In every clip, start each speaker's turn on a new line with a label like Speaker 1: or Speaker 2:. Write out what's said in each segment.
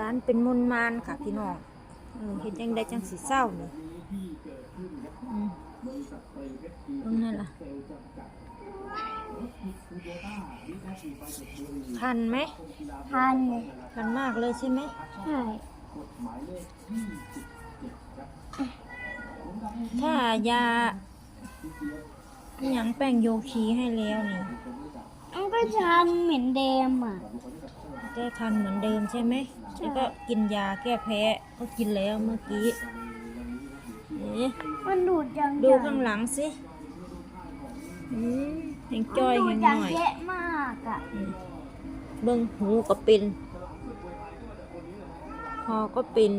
Speaker 1: ร้านเป็นมนต์มานค่ะพี่น้องเออเห็นจังได้จังสีเศร้านี่อืมตรงนั้นล่ะคันไหม
Speaker 2: ทันเลย
Speaker 1: คันมากเลยใช่ไหม
Speaker 2: ใช่
Speaker 1: ถ้ายาอหยังแป้งโยคีให้แล้วนี่
Speaker 2: มันก็ทันเหมือนเดิมอะ
Speaker 1: ก็คันเหมือนเดิมใช่ไหมแล้วก็กินยาแก้แพ้ก็กินแล้วเมื่อกี้เอ๊ะ
Speaker 2: มันดูดจัง
Speaker 1: ดูข้างหลังสิอืมแหงจ้อย
Speaker 2: ดู
Speaker 1: แห
Speaker 2: ด
Speaker 1: ง
Speaker 2: จัง
Speaker 1: หน่อย
Speaker 2: เยอะมากอะ
Speaker 1: อืมเบิ้งหูก็เป็นคอก็เป็น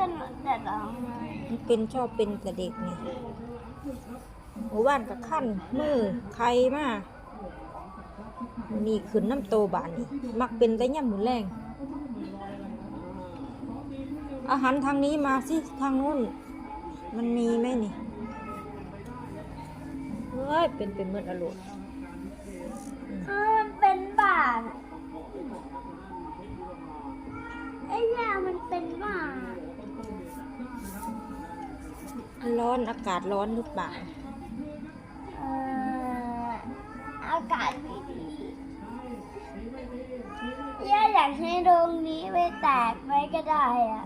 Speaker 2: เป็นแต่ร้องไห้
Speaker 1: มันเป็นชอบเป็นแต่เด็กไงหมู่บ้านกับขั้นมือใครมานี่ขึ้นน้ำโตบานนี่มักเป็นแต่ย่ำหมุนแรง อาหารทางนี้มาสิทางนู้น มันมีไหมนี่เฮ้ยเป็นเป็นเมื่ออร่อย
Speaker 2: เออมันเป็นบ้าน่ะไอ้ยามันเป็นบ้า
Speaker 1: ร้อนอากาศร้อนหรือเปล่า
Speaker 2: เอ่ออากาศไม่ดีย่าอยากให้โรงนี้ไปแตกไว้ก็ได้อะ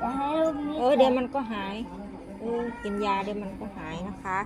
Speaker 2: อยากให้โรงนี้
Speaker 1: เออเดี๋ยวมันก็หายเออกินยาเดี๋ยวมันก็หายนะคะ